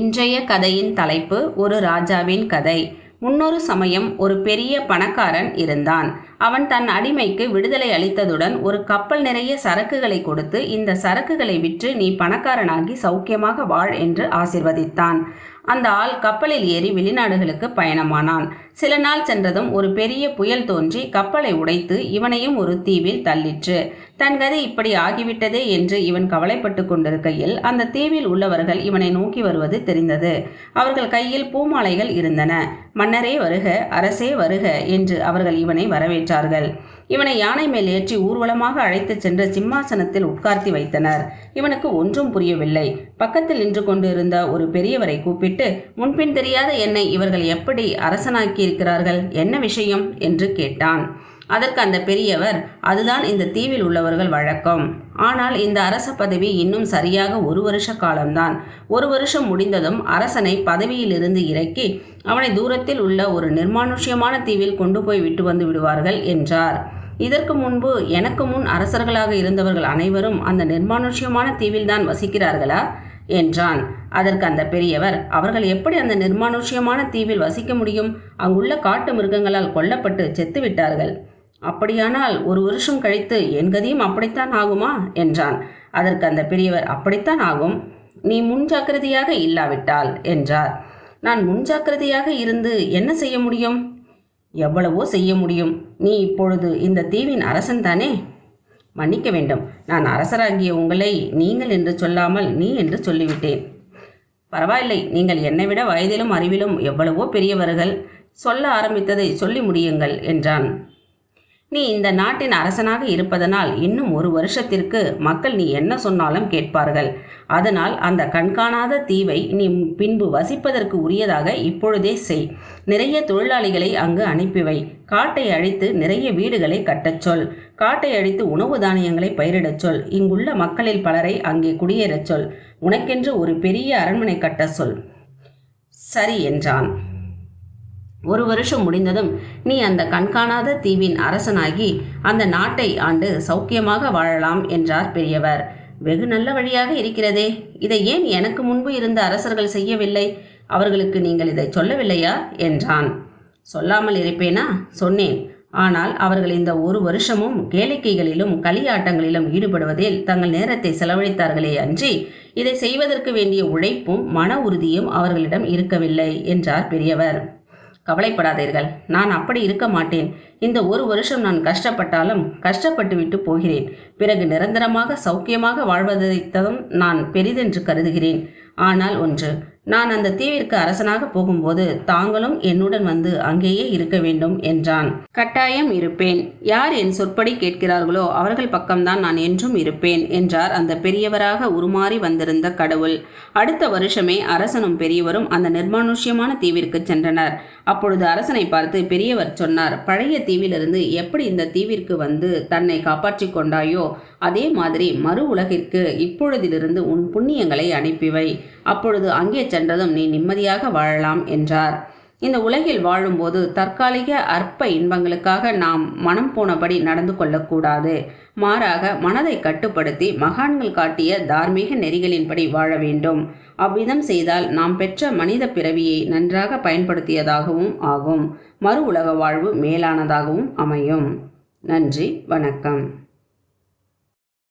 இன்றைய கதையின் தலைப்பு ஒரு ராஜாவின் கதை. முன்னொரு சமயம் ஒரு பெரிய பணக்காரன் இருந்தான். அவன் தன் அடிமைக்கு விடுதலை அளித்ததுடன் ஒரு கப்பல் நிறைய சரக்குகளை கொடுத்து இந்த சரக்குகளை விற்று நீ பணக்காரனாகி சௌக்கியமாக வாழ் என்று ஆசிர்வதித்தான். அந்த ஆள் கப்பலில் ஏறி வெளிநாடுகளுக்கு பயணமானான். சில நாள் சென்றதும் ஒரு பெரிய புயல் தோன்றி கப்பலை உடைத்து இவனையும் ஒரு தீவில் தள்ளிற்று. தன் கதை இப்படி ஆகிவிட்டதே என்று இவன் கவலைப்பட்டு கொண்டிருக்கையில் அந்த தீவில் உள்ளவர்கள் இவனை நோக்கி வருவது தெரிந்தது. அவர்கள் கையில் பூமாலைகள் இருந்தன. மன்னரே வருக அரசே வருக என்று அவர்கள் இவனை வரவேற்றார்கள். இவனை யானை மேல் ஏற்றி ஊர்வலமாக அழைத்துச் சென்று சிம்மாசனத்தில் உட்கார்த்தி வைத்தனர். இவனுக்கு ஒன்றும் புரியவில்லை. பக்கத்தில் நின்று கொண்டிருந்த ஒரு பெரியவரை கூப்பிட்டு முன்பின் தெரியாத என்னை இவர்கள் எப்படி அரசனாக்கி இருக்கிறார்கள் என்ன விஷயம்? என்று கேட்டான். அதற்கு அந்த பெரியவர் அதுதான் இந்த தீவில் உள்ளவர்கள் வழக்கம். ஆனால் இந்த அரச பதவி இன்னும் சரியாக ஒரு வருஷ காலம்தான். ஒரு வருஷம் முடிந்ததும் அரசனை பதவியிலிருந்து இறக்கி அவனை தூரத்தில் உள்ள ஒரு நிர்மானுஷ்யமான தீவில் கொண்டு போய் விட்டு வந்து விடுவார்கள் என்றார். இதற்கு முன்பு எனக்கு முன் அரசர்களாக இருந்தவர்கள் அனைவரும் அந்த நிர்மானுஷ்யமான தீவில்தான் வசிக்கிறார்களா? என்றான். அதற்கு அந்த பெரியவர் அவர்கள் எப்படி அந்த நிர்மானுஷ்யமான தீவில் வசிக்க முடியும்? அங்குள்ள காட்டு மிருகங்களால் கொல்லப்பட்டு செத்து விட்டார்கள். அப்படியானால் ஒரு வருஷம் கழித்து என் கதியும் அப்படித்தான் ஆகுமா? என்றான். அதற்கு அந்த பெரியவர் அப்படித்தான் ஆகும். நீ முன்ஜாக்கிரதையாக இல்லாவிட்டால் என்றார். நான் முன்ஜாக்கிரதையாக இருந்து என்ன செய்ய முடியும்? எவ்வளவோ செய்ய முடியும். நீ இப்பொழுது இந்த தீவின் அரசன் தானே? மன்னிக்க வேண்டும். நான் அரசராகிய உங்களை நீங்கள் என்று சொல்லாமல் நீ என்று சொல்லிவிட்டேன். பரவாயில்லை. நீங்கள் என்னை விட வயதிலும் அறிவிலும் எவ்வளவோ பெரியவர்கள். சொல்ல ஆரம்பித்ததை சொல்லி முடியுங்கள் என்றான். நீ இந்த நாட்டின் அரசனாக இருப்பதனால் இன்னும் ஒரு வருஷத்திற்கு மக்கள் நீ என்ன சொன்னாலும் கேட்பார்கள். அதனால் அந்த கண்காணாத தீவை நீ பின்பு வசிப்பதற்கு உரியதாக இப்பொழுதே செய். நிறைய தொழிலாளிகளை அங்கு அனுப்பிவை. காட்டை அழித்து நிறைய வீடுகளை கட்டச் சொல். காட்டை அழித்து உணவு தானியங்களை பயிரிடச் சொல். இங்குள்ள மக்களில் பலரை அங்கே குடியேறச் சொல். உனக்கென்று ஒரு பெரிய அரண்மனை கட்ட சொல். சரி என்றான். ஒரு வருஷம் முடிந்ததும் நீ அந்த கண்காணாத தீவின் அரசனாகி அந்த நாட்டை ஆண்டு சௌக்கியமாக வாழலாம் என்றார் பெரியவர். வெகு நல்ல வழியாக இருக்கிறதே. இதை ஏன் எனக்கு முன்பு இருந்த அரசர்கள் செய்யவில்லை? அவர்களுக்கு நீங்கள் இதை சொல்லவில்லையா? என்றான். சொல்லாமல் இருப்பேனா? சொன்னேன். ஆனால் அவர்கள் இந்த ஒரு வருஷமும் கேளிக்கைகளிலும் களியாட்டங்களிலும் ஈடுபடுவதில் தங்கள் நேரத்தை செலவழித்தார்களே அன்றி இதை செய்வதற்கு வேண்டிய உழைப்பும் மன உறுதியும் அவர்களிடம் இருக்கவில்லை என்றார் பெரியவர். கவலைப்படாதீர்கள். நான் அப்படி இருக்க மாட்டேன். இந்த ஒரு வருஷம் நான் கஷ்டப்பட்டாலும் கஷ்டப்பட்டு விட்டு போகிறேன். பிறகு நிரந்தரமாக சௌக்கியமாக வாழ்வதைத்ததும் நான் பெரிதென்று கருதுகிறேன். ஆனால் ஒன்று நான் அந்த தீவிற்கு அரசனாக போகும்போது தாங்களும் என்னுடன் வந்து அங்கேயே இருக்க வேண்டும் என்றான். கட்டாயம் இருப்பேன். யார் என் சொற்படி கேட்கிறார்களோ அவர்கள் பக்கம்தான் நான் என்றும் இருப்பேன் என்றார் அந்த பெரியவராக உருமாறி வந்திருந்த கடவுள். அடுத்த வருஷமே அரசனும் பெரியவரும் அந்த நிர்மானுஷ்யமான தீவிற்கு சென்றனர். அப்பொழுது அரசனை பார்த்து பெரியவர் சொன்னார் பழைய தீவிலிருந்து எப்படி இந்த தீவிற்கு வந்து தன்னை காப்பாற்றிக் கொண்டாயோ அதே மாதிரி மறு உலகிற்கு இப்பொழுதிலிருந்து உன் புண்ணியங்களை அனுப்பிவை. அப்பொழுது அங்கே சென்றதும் நீ நிம்மதியாக வாழலாம் என்றார். இந்த உலகில் வாழும்போது தற்காலிக அற்ப இன்பங்களுக்காக நாம் மனம் போனபடி நடந்து கொள்ளக்கூடாது. மாறாக மனதை கட்டுப்படுத்தி மகான்கள் காட்டிய தார்மீக நெறிகளின்படி வாழ வேண்டும். அவ்விதம் செய்தால் நாம் பெற்ற மனித பிறவியை நன்றாக பயன்படுத்தியதாகவும் ஆகும். மறு உலக வாழ்வு மேலானதாகவும் அமையும். நன்றி வணக்கம்.